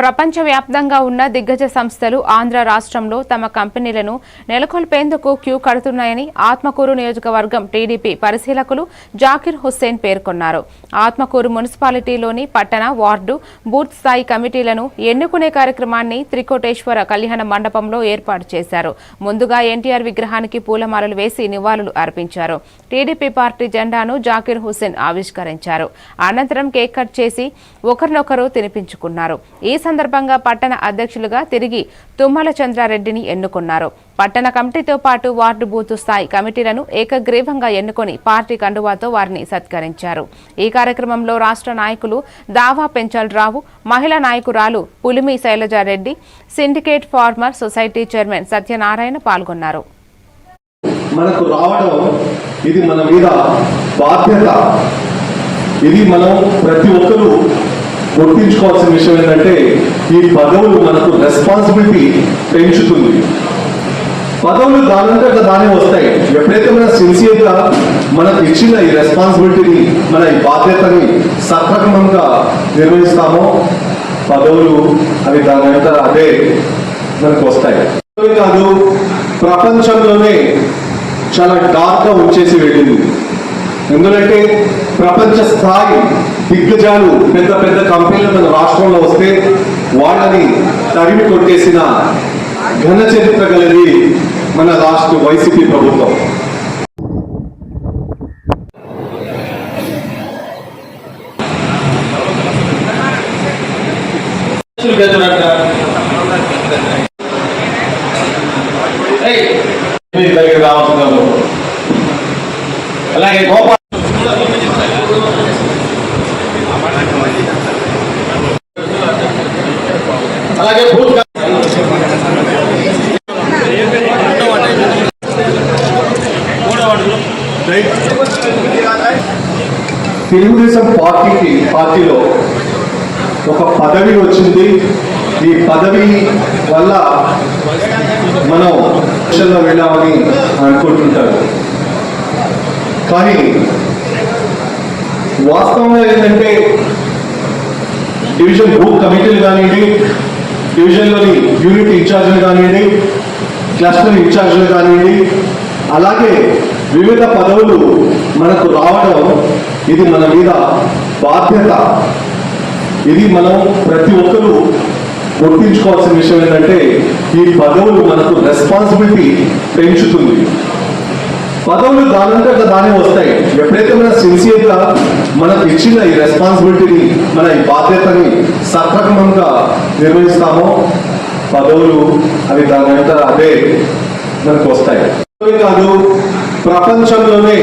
ప్రపంచవ్యాప్తంగా ఉన్న దిగ్గజ సంస్థలు ఆంధ్ర రాష్ట్రంలో తమ కంపెనీలను నెలకొల్పేందుకు క్యూ కడుతున్నాయని ఆత్మకూరు నియోజకవర్గం టీడీపీ పరిశీలకులు జాకిర్ హుస్సేన్ పేర్కొన్నారు. ఆత్మకూరు మున్సిపాలిటీలోని పట్టణ వార్డు బూత్ స్థాయి కమిటీలను ఎన్నుకునే కార్యక్రమాన్ని త్రికోటేశ్వర కళ్యాణ మండపంలో ఏర్పాటు చేశారు. ముందుగా ఎన్టీఆర్ విగ్రహానికి పూలమాలలు వేసి నివాళులు అర్పించారు. టీడీపీ పార్టీ జెండాను జాకిర్ హుస్సేన్ ఆవిష్కరించారు. అనంతరం కేక్ కట్ చేసి ఒకరినొకరు తినిపించుకున్నారు. ఈ సందర్భంగా పట్టణ అధ్యక్షులుగా తిరిగి తుమ్మల చంద్రారెడ్డిని ఎన్నుకున్నారు. పట్టణ కమిటీతో పాటు వార్డు బూత్ స్థాయి కమిటీలను ఏకగ్రీవంగా ఎన్నుకొని పార్టీ కండువాతో వారిని సత్కరించారు. ఈ కార్యక్రమంలో రాష్ట్ర నాయకులు దావా పెంచల్రావు మహిళా నాయకురాలు Pulimi Shailajareddy syndicate farmer society chairman Satyanarayana పాల్గొన్నారు. మనకు రావడం ఇది మన మీద బాధ్యత. ఇది మనం ప్రతి ఒక్కరూ గుర్తించుకోవాల్సిన విషయం ఏంటంటే ఈ పదవులు మనకు రెస్పాన్సిబిలిటీ పెంచుతుంది. పదవులు దానంతట దానే వస్తాయి. ఎప్పుడైతే మన సిన్సియర్గా మనకు ఇచ్చిన ఈ రెస్పాన్సిబిలిటీని మన ఈ బాధ్యతని సక్రమంగా నిర్వహిస్తామో పదవులు అవి దాని అదే మనకు వస్తాయి. కాదు ప్రపంచంలోనే చాలా డార్క్గా వచ్చేసి వెళ్ళింది. ఎందుకంటే ప్రపంచ స్థాయి దిగ్గజాలు పెద్ద పెద్ద కంపెనీలు మన రాష్ట్రంలో వస్తే వాళ్ళని తరిమి కొట్టేసిన ఘన చరిత్ర కలిగి మన రాష్ట్ర వైసీపీ ప్రభుత్వం. దగ్గర రావాల్సిన అలాగే గోపాల్ అలాగే బూత్ తెలుగుదేశం పార్టీకి పార్టీలో ఒక పదవి వచ్చింది. ఈ పదవి వల్ల మనం ఎలక్షన్లో వెళ్ళామని అనుకుంటుంటారు. కానీ వాస్తవంగా ఏంటంటే డివిజన్ గ్రూప్ కమిటీలు కానివ్వండి డివిజన్లోని యూనిట్ ఇన్ఛార్జీలు కానివ్వండి క్లస్టర్ ఇన్ఛార్జీలు కానివ్వండి అలాగే వివిధ పదవులు మనకు రావడం ఇది మన మీద బాధ్యత. ఇది మనం ప్రతి ఒక్కరూ గుర్తించుకోవాల్సిన విషయం ఏంటంటే ఈ పదవులు మనకు రెస్పాన్సిబిలిటీ పెంచుతుంది. పదవులు దానంతట దానే వస్తాయి. ఎప్పుడైతే మనం సిన్సియర్గా మనకు ఇచ్చిన ఈ రెస్పాన్సిబిలిటీని మన ఈ బాధ్యతని సక్రమంగా నిర్వహిస్తామో పదవులు అవి దాని అదే మనకు వస్తాయి. కాదు ప్రపంచంలోనే